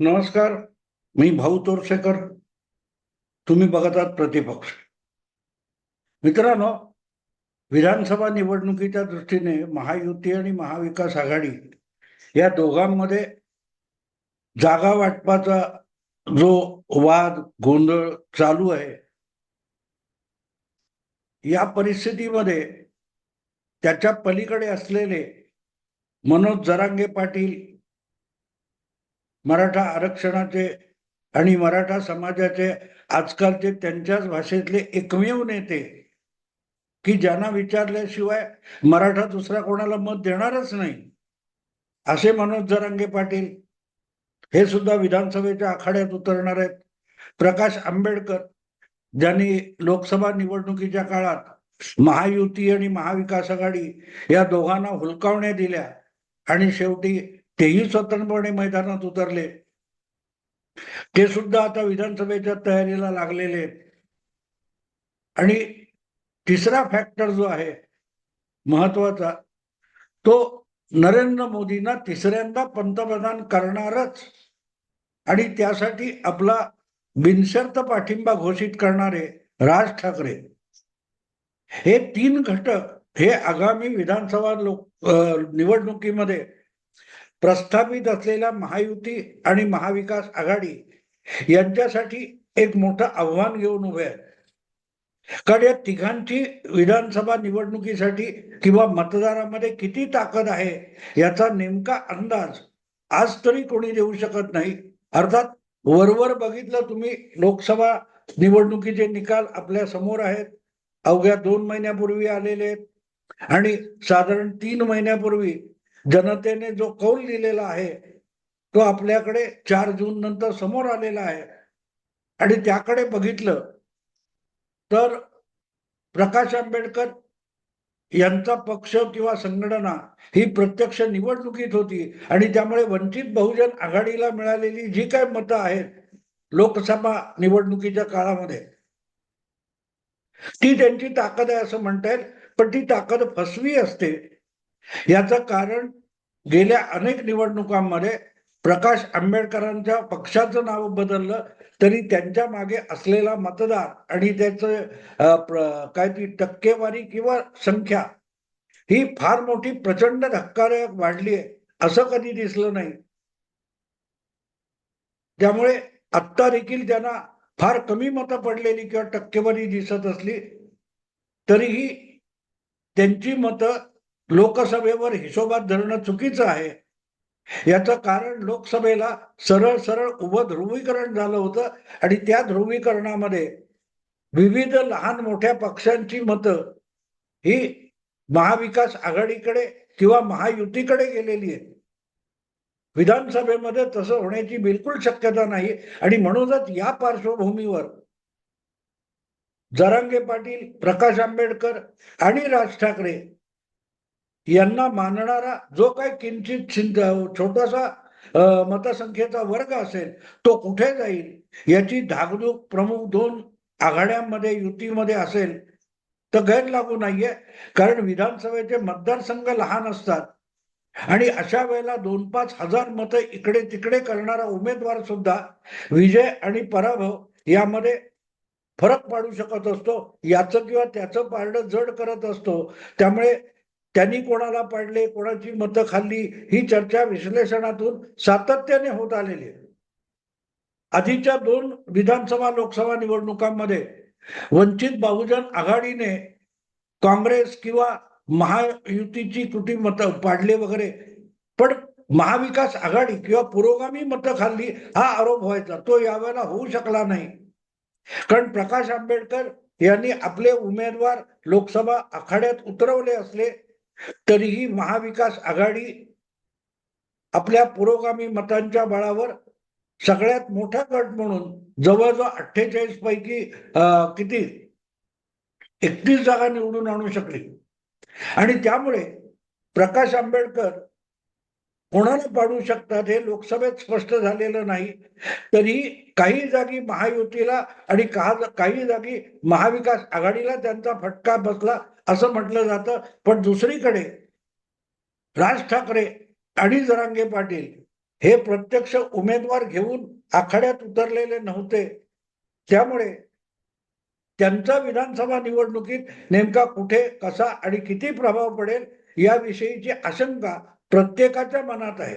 नमस्कार मी भाऊ तोरसेकर. तुम्ही बघत आहात प्रतिपक्ष. मित्रांनो विधानसभा निवडणुकीच्या दृष्टीने महायुती आणि महाविकास आघाडी या दोघांमध्ये जागा वाटपाचा जो वाद गोंधळ चालू आहे या परिस्थितीमध्ये त्याच्या पलीकडे असलेले मनोज जरांगे पाटील मराठा आरक्षणाचे आणि मराठा समाजाचे आजकालचे त्यांच्याच भाषेतले एकमेव नेते की ज्यांना विचारल्याशिवाय मराठा दुसरा कोणाला मत देणारच नाही असे मनोज जरांगे पाटील हे सुद्धा विधानसभेच्या आखाड्यात उतरणार आहेत. प्रकाश आंबेडकर ज्यांनी लोकसभा निवडणुकीच्या काळात महायुती आणि महाविकास आघाडी या दोघांना हुलकावण्या दिल्या आणि शेवटी तेही स्वतंत्रपणे मैदानात उतरले. ते सुद्धा आता विधानसभेच्या तयारीला लागलेले आणि तिसरा फॅक्टर जो आहे महत्त्वाचा तो नरेंद्र मोदींना तिसऱ्यांदा पंतप्रधान करणारच. आणि त्यासाठी आपला बिनशर्त पाठिंबा घोषित करणारे राज ठाकरे. हे तीन घटक हे आगामी विधानसभा लोक निवडणुकीमध्ये प्रस्थापित असलेल्या महायुती आणि महाविकास आघाडी यांच्यासाठी एक मोठं आव्हान घेऊन उभे आहेत. कारण या तिघांची विधानसभा निवडणुकीसाठी किंवा मतदारामध्ये किती ताकद आहे याचा नेमका अंदाज आज तरी कोणी देऊ शकत नाही. अर्थात वरवर बघितलं तुम्ही लोकसभा निवडणुकीचे निकाल आपल्यासमोर आहेत. अवघ्या दोन महिन्यापूर्वी आलेले आहेत. आणि साधारण तीन महिन्यापूर्वी जनतेने जो कौल दिलेला आहे तो आपल्याकडे चार जून नंतर समोर आलेला आहे. आणि त्याकडे बघितलं तर प्रकाश आंबेडकर यांचा पक्ष किंवा संघटना ही प्रत्यक्ष निवडणुकीत होती. आणि त्यामुळे वंचित बहुजन आघाडीला मिळालेली जी काय मतं आहेत लोकसभा निवडणुकीच्या काळामध्ये ती त्यांची ताकद आहे असं म्हणता येईल. पण ती ताकद फसवी असते. याचं कारण गेल्या अनेक निवडणुकांमध्ये प्रकाश आंबेडकरांच्या पक्षाचं नाव बदललं तरी त्यांच्या मागे असलेला मतदार आणि त्याचं काय ती टक्केवारी किंवा संख्या ही फार मोठी प्रचंड धक्कादायक वाढली आहे असं कधी दिसलं नाही. त्यामुळे आत्ता देखील त्यांना फार कमी मतं पडलेली किंवा टक्केवारी दिसत असली तरीही त्यांची मतं लोकसभेवर हिशोबात धरणं चुकीचं आहे. याचं कारण लोकसभेला सरळ सरळ उभं ध्रुवीकरण झालं होतं आणि त्या ध्रुवीकरणामध्ये विविध लहान मोठ्या पक्षांची मतं ही महाविकास आघाडीकडे किंवा महायुतीकडे गेलेली आहे विधानसभेमध्ये तसं होण्याची बिलकुल शक्यता नाही आणि म्हणूनच या पार्श्वभूमीवर जरांगे पाटील प्रकाश आंबेडकर आणि राज ठाकरे यांना मानणारा जो काही किंचित छोटासा मतसंख्येचा वर्ग असेल तो कुठे जाईल? याची धाकधूक प्रमुख दोन आघाड्यांमध्ये युतीमध्ये असेल तर गैर लागू नाहीये. कारण विधानसभेचे मतदारसंघ लहान असतात. आणि अशा वेळेला दोन पाच हजार मतं इकडे तिकडे करणारा उमेदवार सुद्धा विजय आणि पराभव यामध्ये फरक पाडू शकत असतो. याचं किंवा त्याचं पारडं जड करत असतो. त्यामुळे त्यांनी कोणाला पाडले कोणाची मतं खाल्ली ही चर्चा विश्लेषणातून सातत्याने होत आलेली आहे. आधीच्या दोन विधानसभा लोकसभा निवडणुकांमध्ये वंचित बहुजन आघाडीने काँग्रेस किंवा महायुतीची तुटी मतं पाडले वगैरे पण महाविकास आघाडी किंवा पुरोगामी मतं खाल्ली हा आरोप व्हायचा. तो यावेळेला होऊ शकला नाही. कारण प्रकाश आंबेडकर यांनी आपले उमेदवार लोकसभा आखाड्यात उतरवले असले तरीही महाविकास आघाडी आपल्या पुरोगामी मतांच्या बळावर सगळ्यात मोठा गट म्हणून जवळजवळ अठ्ठेचाळीस पैकी किती? एकतीस जागा निवडून आणू शकली. आणि त्यामुळे प्रकाश आंबेडकर कोणाला पाडू शकतात हे लोकसभेत स्पष्ट झालेलं नाही. तरी काही जागी महायुतीला आणि काही जागी महाविकास आघाडीला त्यांचा फटका बसला. असं म्हटलं जातं. पण दुसरीकडे राज ठाकरे आणि जरांगे पाटील हे प्रत्यक्ष उमेदवार घेऊन आखाड्यात उतरलेले नव्हते. त्यामुळे त्यांचा विधानसभा निवडणुकीत नेमका कुठे कसा आणि किती प्रभाव पडेल याविषयीची आशंका प्रत्येकाच्या मनात आहे.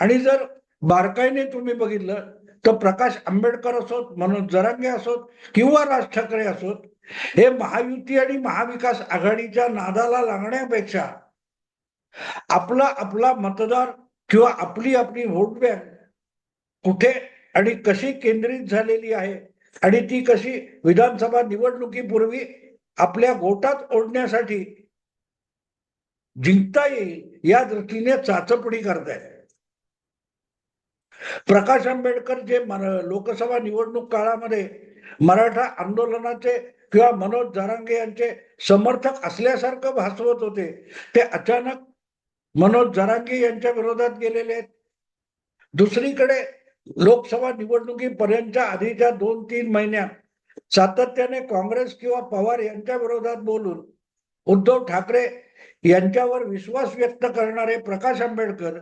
आणि जर बारकाईने तुम्ही बघितलं तर प्रकाश आंबेडकर असोत मनोज जरांगे असोत किंवा राज ठाकरे असोत हे महायुती आणि महाविकास आघाडीच्या नादाला लागण्यापेक्षा आपला आपला मतदार किंवा आपली आपली व्होट बँक कुठे आणि कशी केंद्रित झालेली आहे आणि ती कशी विधानसभा निवडणुकीपूर्वी आपल्या गोटात ओढण्यासाठी जिंकता येईल या दृष्टीने चाचपणी करताय प्रकाश आंबेडकर जे लोकसभा निवडणूक काळामध्ये मराठा आंदोलनाचे किंवा मनोज जरांगे यांचे समर्थक असल्यासारखं भासवत होते. ते अचानक मनोज जरांगे यांच्या विरोधात गेलेले आहेत. दुसरीकडे लोकसभा निवडणुकीपर्यंतच्या आधीच्या दोन तीन महिन्यात सातत्याने काँग्रेस किंवा पवार यांच्या विरोधात बोलून उद्धव ठाकरे यांच्यावर विश्वास व्यक्त करणारे प्रकाश आंबेडकर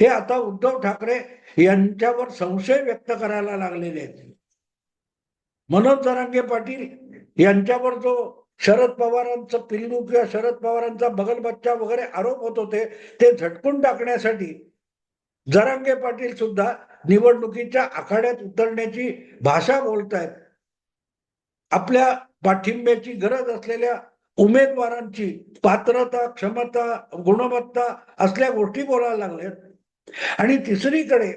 हे आता उद्धव ठाकरे यांच्यावर संशय व्यक्त करायला लागलेले आहेत. मनोज जरांगे पाटील यांच्यावर जो शरद पवारांचं पिल्लू किंवा शरद पवारांचा बगलबच्चा वगैरे आरोप होत होते ते झटकून टाकण्यासाठी जरांगे पाटील सुद्धा निवडणुकीच्या आखाड्यात उतरण्याची भाषा बोलतायत. आपल्या पाठिंब्याची गरज असलेल्या उमेदवारांची पात्रता क्षमता गुणवत्ता असल्या गोष्टी बोलायला लागल्यात. आणि तिसरीकडे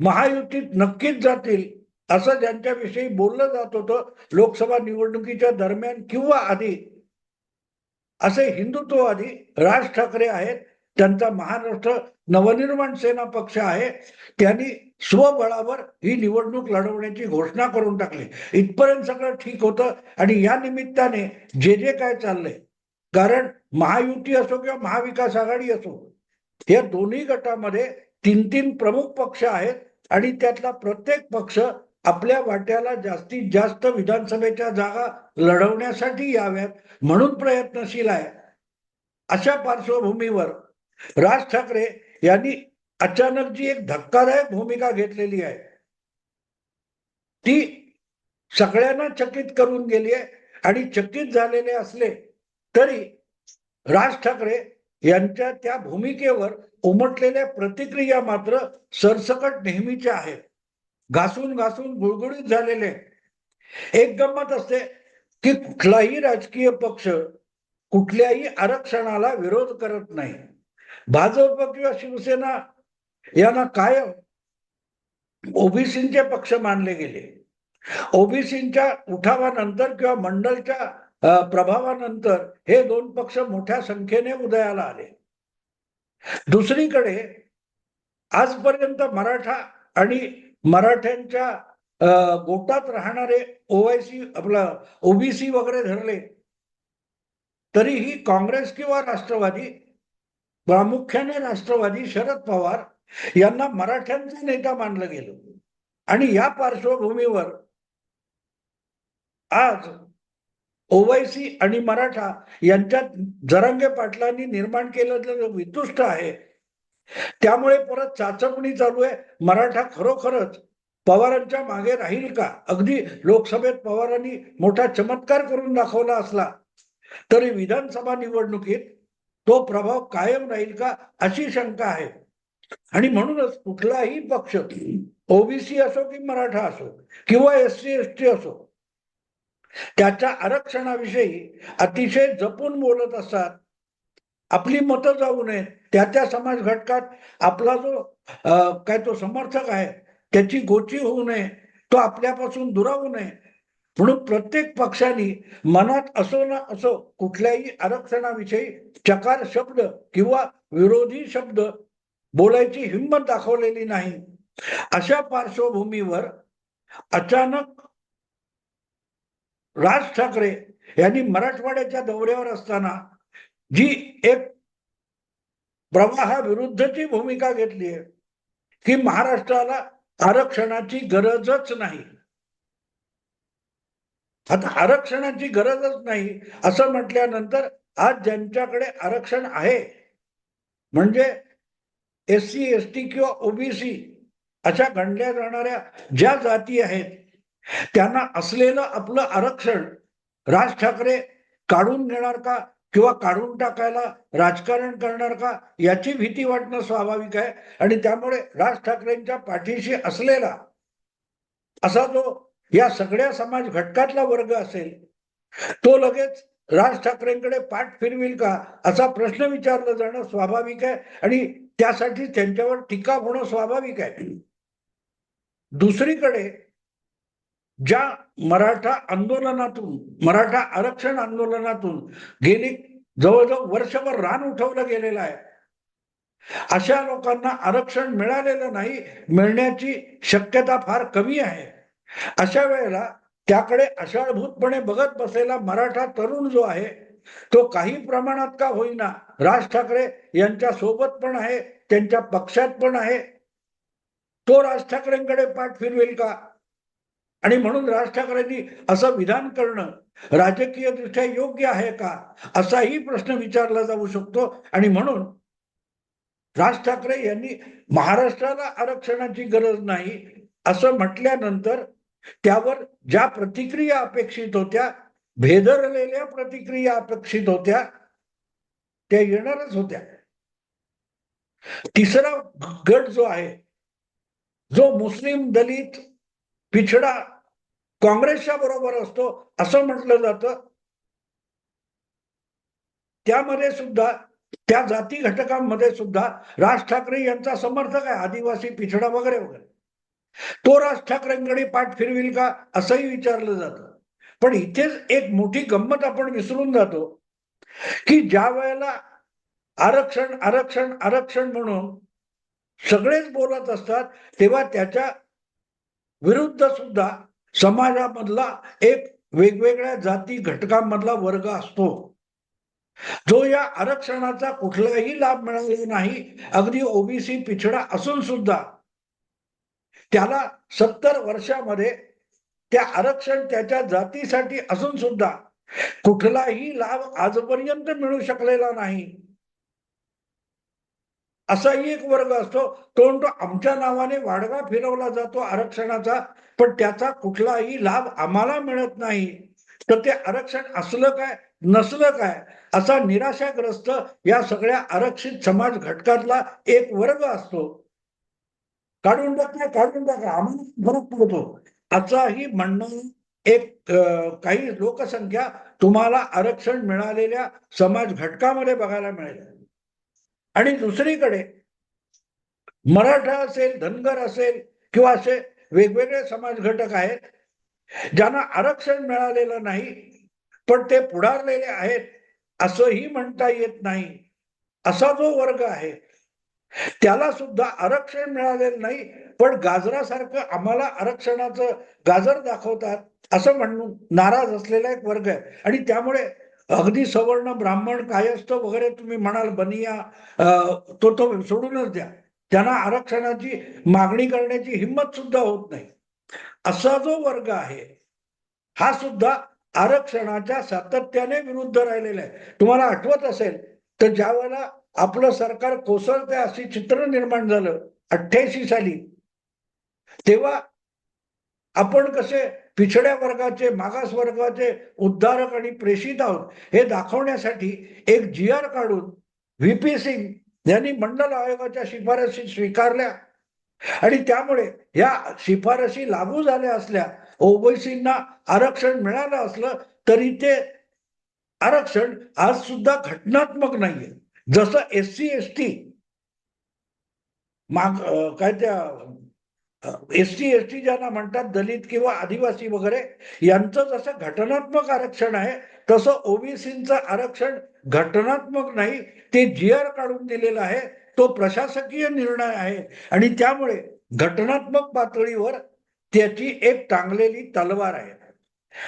महायुतीत नक्कीच जातील असं ज्यांच्याविषयी बोललं जात होतं लोकसभा निवडणुकीच्या दरम्यान किंवा आधी असे हिंदुत्ववादी राज ठाकरे आहेत त्यांचा महाराष्ट्र नवनिर्माण सेना पक्ष आहे त्यांनी स्वबळावर ही निवडणूक लढवण्याची घोषणा करून टाकली. इथपर्यंत सगळं ठीक होतं आणि या निमित्ताने जे जे काय चाललंय कारण महायुती असो किंवा महाविकास आघाडी असो या दोन्ही गटामध्ये तीन तीन प्रमुख पक्ष आहेत आणि त्यातला प्रत्येक पक्ष आपल्या वाट्याला जास्तीत जास्त विधानसभेच्या जागा लढवण्यासाठी याव्यात म्हणून प्रयत्नशील आहे. अशा पार्श्वभूमीवर राज ठाकरे यांनी अचानक जी एक धक्कादायक भूमिका घेतलेली आहे. ती सगळ्यांना चकित करून गेली आहे आणि चकित झालेले असले तरी राज ठाकरे यांच्या त्या भूमिकेवर उमटलेल्या प्रतिक्रिया मात्र सरसकट नेहमीच्या आहेत. घासून घासून गुळगुळीत झालेले. एक गंमत असते की कुठलाही राजकीय पक्ष कुठल्याही आरक्षणाला विरोध करत नाही. भाजप किंवा शिवसेना यांना कायम ओबीसीचे पक्ष मानले गेले. ओबीसीच्या उठावानंतर किंवा मंडलच्या प्रभावानंतर हे दोन पक्ष मोठ्या संख्येने उदयाला आले. दुसरीकडे आजपर्यंत मराठा आणि मराठ्यांच्या गोटात राहणारे ओवायसी आपला ओबीसी वगैरे धरले तरीही काँग्रेस किंवा राष्ट्रवादी प्रामुख्याने राष्ट्रवादी शरद पवार यांना मराठ्यांचा नेता मानलं गेलं. आणि या पार्श्वभूमीवर आज ओवैसी आणि मराठा यांच्यात जरंगे पाटलांनी निर्माण केलेलं वितुष्ट आहे त्यामुळे परत चाचपणी चालू आहे. मराठा खरोखरच पवारांच्या मागे राहील का? अगदी लोकसभेत पवारांनी मोठा चमत्कार करून दाखवला असला तरी विधानसभा निवडणुकीत तो प्रभाव कायम राहील का अशी शंका आहे. आणि म्हणूनच कुठलाही पक्ष ओबीसी असो की मराठा असो किंवा एस सी एस टी असो त्याच्या आरक्षणाविषयी अतिशय जपून बोलत असतात. आपली मतं जाऊ नये त्या त्या समाज घटकात आपला जो काय तो समर्थक आहे त्याची गोची होऊ नये तो आपल्यापासून दुरावू नये. म्हणून प्रत्येक पक्षाने मनात असो ना असो कुठल्याही आरक्षणाविषयी चकार शब्द किंवा विरोधी शब्द बोलायची हिंमत दाखवलेली नाही. अशा पार्श्वभूमीवर अचानक राज ठाकरे यांनी मराठवाड्याच्या दौऱ्यावर असताना जी एक प्रवाहाविरुद्धची भूमिका घेतली आहे. की महाराष्ट्राला आरक्षणाची गरजच नाही. आता आरक्षणाची गरजच नाही असं म्हटल्यानंतर आज ज्यांच्याकडे आरक्षण आहे म्हणजे एस सी एस टी किंवा ओबीसी अशा गणल्या जाणाऱ्या ज्या जाती आहेत त्यांना असलेलं आपलं आरक्षण राज ठाकरे काढून घेणार का? किंवा काढून टाकायला राजकारण करणार का याची भीती वाटणं स्वाभाविक आहे. आणि त्यामुळे राज ठाकरेंच्या पाठीशी असलेला असा जो या सगळ्या समाज घटकातला वर्ग असेल तो लगेच राज ठाकरेंकडे पाठ फिरविल का असा प्रश्न विचारला जाणं स्वाभाविक आहे. आणि त्यासाठी त्यांच्यावर टीका होणं स्वाभाविक आहे. दुसरीकडे ज्या मराठा आंदोलनातून मराठा आरक्षण आंदोलनातून गेली जवळजवळ वर्षभर रान उठवलं गेलेलं आहे. अशा लोकांना आरक्षण मिळालेलं नाही मिळण्याची शक्यता फार कमी आहे. अशा वेळेला त्याकडे अशाळभूतपणे बघत बसलेला मराठा तरुण जो आहे तो काही प्रमाणात का होईना राज ठाकरे यांच्या सोबत पण आहे त्यांच्या पक्षात पण आहे. तो राज ठाकरेंकडे पाठ फिरवेल का? आणि म्हणून राज ठाकरेंनी असं विधान करणं राजकीय दृष्ट्या योग्य आहे का असाही प्रश्न विचारला जाऊ शकतो. आणि म्हणून राज ठाकरे यांनी महाराष्ट्राला आरक्षणाची गरज नाही असं म्हटल्यानंतर त्यावर ज्या प्रतिक्रिया अपेक्षित होत्या भेदरलेल्या प्रतिक्रिया अपेक्षित होत्या त्या येणारच होत्या. तिसरा गट जो आहे जो मुस्लिम दलित पिछडा काँग्रेसच्या बरोबर असतो असं म्हटलं जातं. त्यामध्ये सुद्धा त्या जाती घटकांमध्ये सुद्धा राज ठाकरे यांचा समर्थक आहे आदिवासी पिछडा वगैरे वगैरे. तो राज ठाकरेंकडे पाठ फिरविल का असंही विचारलं जातं. पण इथेच एक मोठी गंमत आपण विसरून जातो की ज्या वेळेला आरक्षण आरक्षण आरक्षण म्हणून सगळेच बोलत असतात तेव्हा त्याच्या विरुद्ध सुद्धा समाजामधला एक वेगवेगळ्या जाती घटकांमधला वर्ग असतो. जो या आरक्षणाचा कुठलाही लाभ मिळालेला नाही अगदी ओबीसी पिछडा असून सुद्धा त्याला सत्तर वर्षामध्ये त्या आरक्षण त्याच्या जातीसाठी असून सुद्धा कुठलाही लाभ आजपर्यंत मिळू शकलेला नाही. असाही एक वर्ग असतो तो म्हणतो आमच्या नावाने वाडगा फिरवला जातो आरक्षणाचा पण त्याचा कुठलाही लाभ आम्हाला मिळत नाही. तर ते आरक्षण असलं काय नसलं काय असा निराशाग्रस्त या सगळ्या आरक्षित समाज घटकातला एक वर्ग असतो. काढून टाका काढून टाका आम्हाला फरक पडतो. असाही म्हणणं एक काही लोकसंख्या तुम्हाला आरक्षण मिळालेल्या समाज घटकामध्ये बघायला मिळेल. आणि दुसरीकडे मराठा असेल धनगर असेल किंवा असे वेगवेगळे समाज घटक आहेत ज्यांना आरक्षण मिळालेलं नाही पण ते पुढारलेले आहेत असंही म्हणता येत नाही. असा जो वर्ग आहे त्याला सुद्धा आरक्षण मिळालेलं नाही पण गाजरासारखं आम्हाला आरक्षणाचं गाजर दाखवतात असं म्हणून नाराज असलेला एक वर्ग आहे. आणि त्यामुळे अगदी सवर्ण ब्राह्मण कायस्थ वगैरे तुम्ही म्हणाल बनिया तो तो सोडूनच द्या. त्यांना आरक्षणाची मागणी करण्याची हिंमत सुद्धा होत नाही. असा जो वर्ग आहे हा सुद्धा आरक्षणाच्या सातत्याने विरुद्ध राहिलेला आहे. तुम्हाला आठवत असेल तर ज्या वेळेला आपलं सरकार कोसळते असे चित्र निर्माण झालं अठ्ठ्याऐंशी साली तेव्हा आपण कसे पिछड्या वर्गाचे मागास वर्गाचे उद्धारक आणि प्रेषित आहोत हे दाखवण्यासाठी एक जी आर काढून व्ही पी सिंग यांनी मंडल आयोगाच्या शिफारसी स्वीकारल्या. आणि त्यामुळे या शिफारसी लागू झाल्या असल्या ओबीसींना आरक्षण मिळालं असलं तरी ते आरक्षण आज सुद्धा घटनात्मक नाहीये. जसं एस सी एस टी माग काय त्या एसटी एसटी ज्यांना म्हणतात दलित किंवा आदिवासी वगैरे यांचं जसं घटनात्मक आरक्षण आहे तसं ओबीसीचं आरक्षण घटनात्मक नाही ते जी आर काढून दिलेलं आहे तो प्रशासकीय निर्णय आहे. आणि त्यामुळे घटनात्मक पातळीवर त्याची एक टांगलेली तलवार आहे.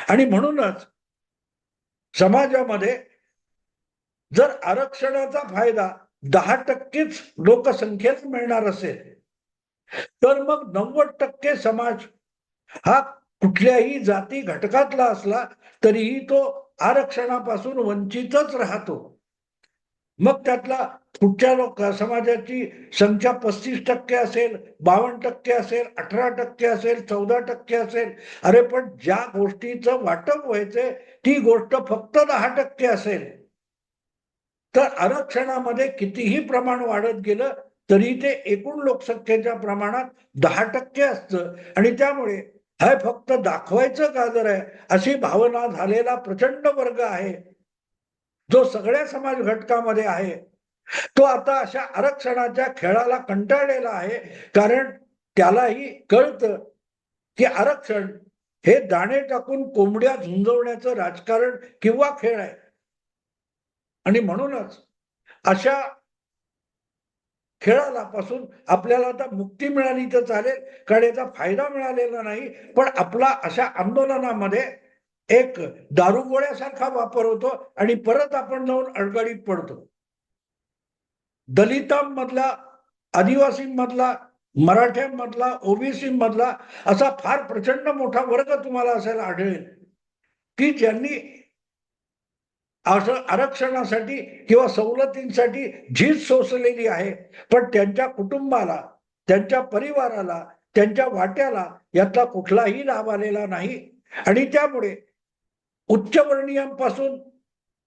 आणि म्हणूनच समाजामध्ये जर आरक्षणाचा फायदा दहा टक्केच लोकसंख्येत मिळणार असेल तर मग नव्वद टक्के समाज हा कुठल्याही जाती घटकातला असला तरीही तो आरक्षणापासून वंचितच राहतो. मग त्यातला पुढच्या लोक समाजाची संख्या पस्तीस टक्के असेल बावन्न टक्के असेल अठरा टक्के असेल चौदा टक्के असेल अरे पण ज्या गोष्टीचं वाटप व्हायचंय ती गोष्ट फक्त दहा टक्के असेल. तर आरक्षणामध्ये कितीही प्रमाण वाढत गेलं तरी ते एकूण लोकसंख्येच्या प्रमाणात दहा टक्के असतं. आणि त्यामुळे हे फक्त दाखवायचं गाजर आहे? अशी भावना झालेला प्रचंड वर्ग आहे. जो सगळ्या समाज घटकामध्ये आहे. तो आता अशा आरक्षणाच्या खेळाला कंटाळलेला आहे. कारण त्यालाही कळतं की आरक्षण हे दाणे टाकून कोंबड्या झुंजवण्याचं राजकारण किंवा खेळ आहे. आणि म्हणूनच अशा खेळाला पासून आपल्याला आता मुक्ती मिळाली तर चालेल कारण याचा फायदा मिळालेला नाही पण आपला अशा आंदोलनामध्ये एक दारुगोळ्यासारखा वापर होतो आणि परत आपण जाऊन अडगडीत पडतो. दलितांमधला आदिवासींमधला मराठ्यांमधला ओबीसीमधला असा फार प्रचंड मोठा वर्ग तुम्हाला असायला आढळेल की ज्यांनी असं आरक्षणासाठी किंवा सवलतींसाठी झीज सोसलेली आहे. पण त्यांच्या कुटुंबाला त्यांच्या परिवाराला त्यांच्या वाट्याला यातला कुठलाही लाभ आलेला नाही. आणि त्यामुळे उच्चवर्णीयांपासून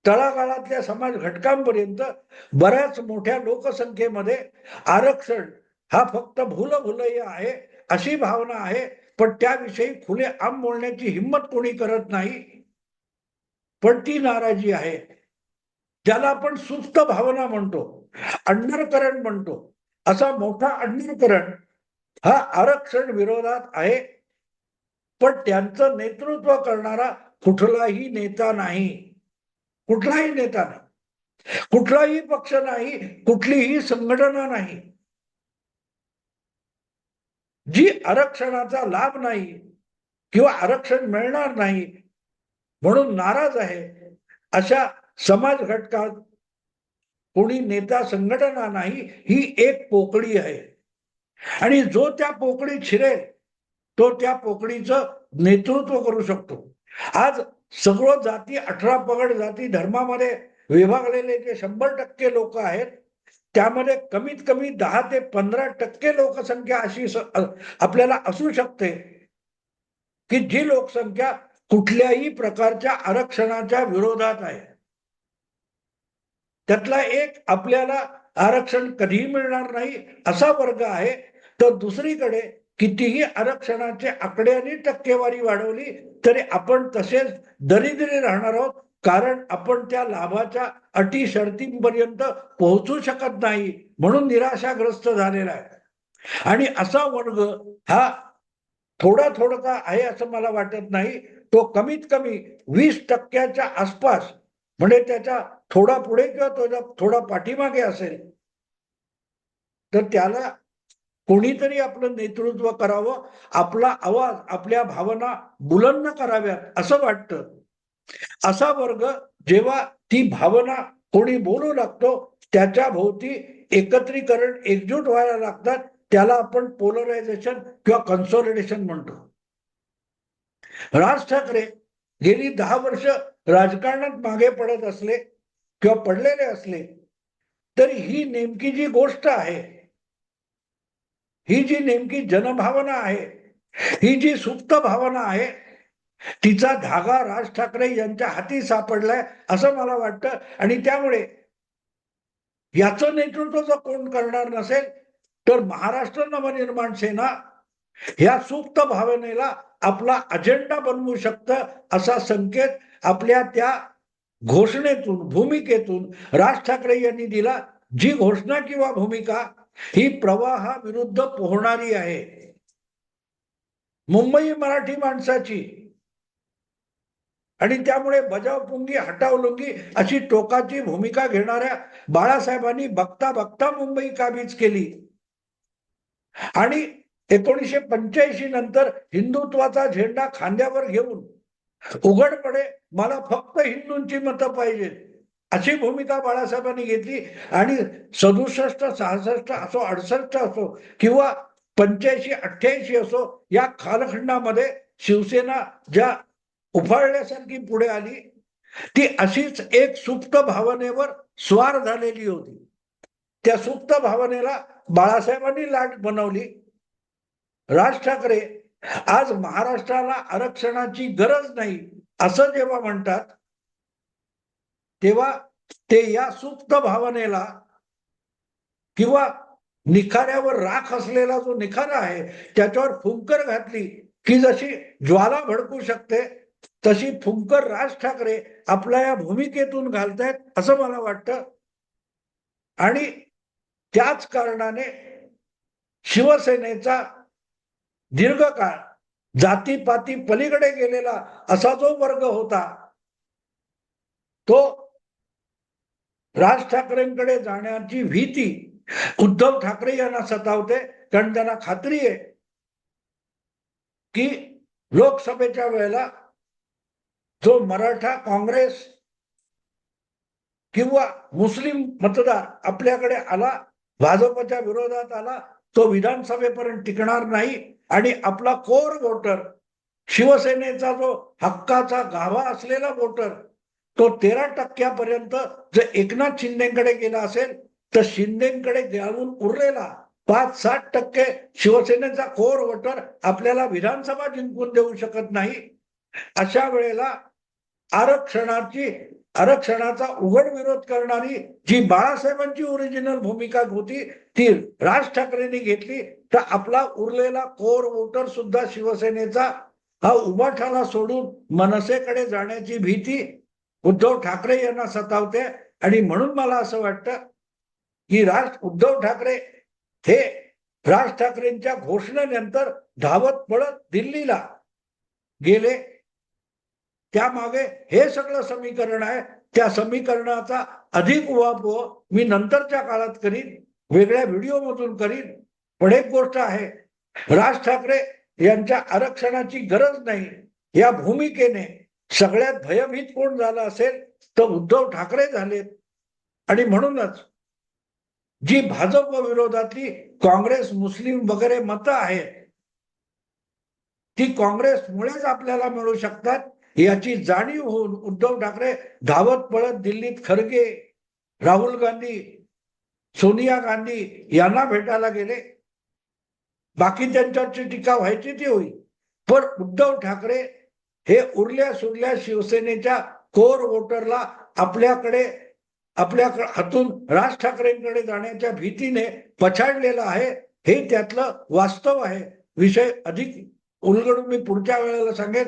तळागाळातल्या समाज घटकांपर्यंत बऱ्याच मोठ्या लोकसंख्येमध्ये आरक्षण हा फक्त भूल भुलय आहे अशी भावना आहे. पण त्याविषयी खुले आम बोलण्याची हिंमत कोणी करत नाही. पण ती नाराजी आहे. ज्याला आपण सुप्त भावना म्हणतो अंडरकरण म्हणतो असा मोठा अंडरकरण हा आरक्षण विरोधात आहे. पण त्यांचं नेतृत्व करणारा कुठलाही नेता नाही. कुठलाही नेता नाही. कुठलाही पक्ष नाही कुठलीही संघटना नाही. जी आरक्षणाचा लाभ नाही किंवा आरक्षण मिळणार नाही म्हणून नाराज आहे. अशा समाज घटकात कोणी नेता संघटना नाही ही एक पोकळी आहे. आणि जो त्या पोकळीत शिरेल तो त्या पोकळीचं नेतृत्व करू शकतो. आज सगळं जाती अठरा पगड जाती धर्मामध्ये विभागलेले जे शंभर टक्के लोक आहेत त्यामध्ये कमीत कमी दहा ते पंधरा टक्के लोकसंख्या अशी आपल्याला असू शकते की जी लोकसंख्या कुठल्याही प्रकारच्या आरक्षणाच्या विरोधात आहे. त्यातला एक आपल्याला आरक्षण कधीही मिळणार नाही असा वर्ग आहे तर दुसरीकडे कितीही आरक्षणाचे आकडे आणि टक्केवारी वाढवली तरी आपण तसेच दरिद्री राहणार आहोत कारण आपण त्या लाभाच्या अटी शर्तींपर्यंत पोहोचू शकत नाही म्हणून निराशाग्रस्त झालेला आहे. आणि असा वर्ग हा थोडा थोडका आहे असं मला वाटत नाही तो कमीत कमी वीस टक्क्याच्या आसपास म्हणजे त्याच्या थोडा पुढे किंवा त्याच्या थोडा पाठीमागे असेल तर त्याला कोणीतरी आपलं नेतृत्व करावं आपला आवाज आपल्या भावना बुलंद कराव्यात असं वाटतं. असा वर्ग जेव्हा ती भावना कोणी बोलू लागतो त्याच्या भोवती एकत्रीकरण एकजूट व्हायला लागतात त्याला आपण पोलरायझेशन किंवा कन्सॉलिडेशन म्हणतो. राज ठाकरे गेली दहा वर्ष राजकारणात मागे पडत असले किंवा पडलेले असले तरी ही नेमकी जी गोष्ट आहे ही जी नेमकी जनभावना आहे ही जी सुप्त भावना आहे तिचा धागा राज ठाकरे यांच्या हाती सापडलाय असं मला वाटतं. आणि त्यामुळे याचं नेतृत्व जर कोण करणार नसेल तर महाराष्ट्र नवनिर्माण सेना ह्या सुप्त भावनेला आपला अजेंडा बनवू शकतं असा संकेत आपल्या त्या घोषणेतून भूमिकेतून राज ठाकरे यांनी दिला. जी घोषणा किंवा भूमिका ही प्रवाहाविरुद्ध पोहणारी आहे. मुंबई मराठी माणसाची. आणि त्यामुळे बजावपुंगी हटावलुंगी अशी टोकाची भूमिका घेणाऱ्या बाळासाहेबांनी बघता बघता मुंबई काबीज केली. आणि एकोणीसशे पंच्याऐंशी नंतर हिंदुत्वाचा झेंडा खांद्यावर घेऊन उघडपणे मला फक्त हिंदूंची मतं पाहिजेत अशी भूमिका बाळासाहेबांनी घेतली. आणि सदुसष्ट सहासष्ट असो अडसष्ट असो किंवा पंच्याऐंशी अठ्ठ्याऐंशी असो या कालखंडामध्ये शिवसेना ज्या उफाळल्यासारखी पुढे आली ती अशीच एक सुप्त भावनेवर स्वार झालेली होती. त्या सुप्त भावनेला बाळासाहेबांनी लाट बनवली. राज ठाकरे आज महाराष्ट्राला आरक्षणाची गरज नाही असं जेव्हा म्हणतात तेव्हा ते या सुप्त भावनेला किंवा निखाऱ्यावर राख असलेला जो निखारा आहे त्याच्यावर फुंकर घातली की जशी ज्वाला भडकू शकते तशी फुंकर राज ठाकरे आपल्या या भूमिकेतून घालतायत असं मला वाटतं. आणि त्याच कारणाने शिवसेनेचा दीर्घकाळ जातीपाती पलीकडे गेलेला असा जो वर्ग होता तो राज ठाकरेंकडे जाण्याची भीती उद्धव ठाकरे यांना सतावते कारण त्यांना खात्री आहे की लोकसभेच्या वेळेला जो मराठा काँग्रेस किंवा मुस्लिम मतदार आपल्याकडे आला भाजपच्या विरोधात आला तो विधानसभेपर्यंत टिकणार नाही आणि आपला कोर वोटर शिवसेनेचा जो हक्काचा गावा असलेला वोटर तो तेरा टक्क्यापर्यंत जर एकनाथ शिंदेकडे गेला असेल तर शिंदेकडे जाऊन उरलेला पाच सात टक्के शिवसेनेचा कोर वोटर आपल्याला विधानसभा जिंकून देऊ शकत नाही. अशा वेळेला आरक्षणाची आरक्षणाचा उघड विरोध करणारी जी बाळासाहेबांची ओरिजिनल भूमिका होती ती राज ठाकरेंनी घेतली. तर आपला उरलेला कोर वोटर सुद्धा शिवसेनेचा हा उभाठाला सोडून मनसेकडे जाण्याची भीती उद्धव ठाकरे यांना सतावते. आणि म्हणून मला असं वाटतं की राज उद्धव ठाकरे हे राज ठाकरेंच्या घोषणेनंतर धावत पळत दिल्लीला गेले. त्यामागे हे सगळं समीकरण आहे. त्या समीकरणाचा अधिक उहापोह मी नंतरच्या काळात करीन वेगळ्या व्हिडिओ मधून करीन. पण एक गोष्ट आहे राज ठाकरे यांच्या आरक्षणाची गरज नाही या भूमिकेने सगळ्यात भयभीत कोण झाला असेल तर उद्धव ठाकरे झालेत आणि म्हणूनच जी भाजप विरोधातली काँग्रेस मुस्लिम वगैरे मतं आहेत ती काँग्रेसमुळेच आपल्याला मिळू शकतात. याची जाणीव होऊन उद्धव ठाकरे धावत पळत दिल्लीत खरगे राहुल गांधी सोनिया गांधी यांना भेटायला गेले. बाकी त्यांच्यावरची टीका व्हायची ती होईल. पण उद्धव ठाकरे हे उरल्या सुरल्या शिवसेनेच्या कोर वोटरला आपल्याकडे आपल्या हातून राज ठाकरेंकडे जाण्याच्या भीतीने पछाडलेलं आहे. हे त्यातलं वास्तव आहे. विषय अधिक उलगडून मी पुढच्या वेळेला सांगेन.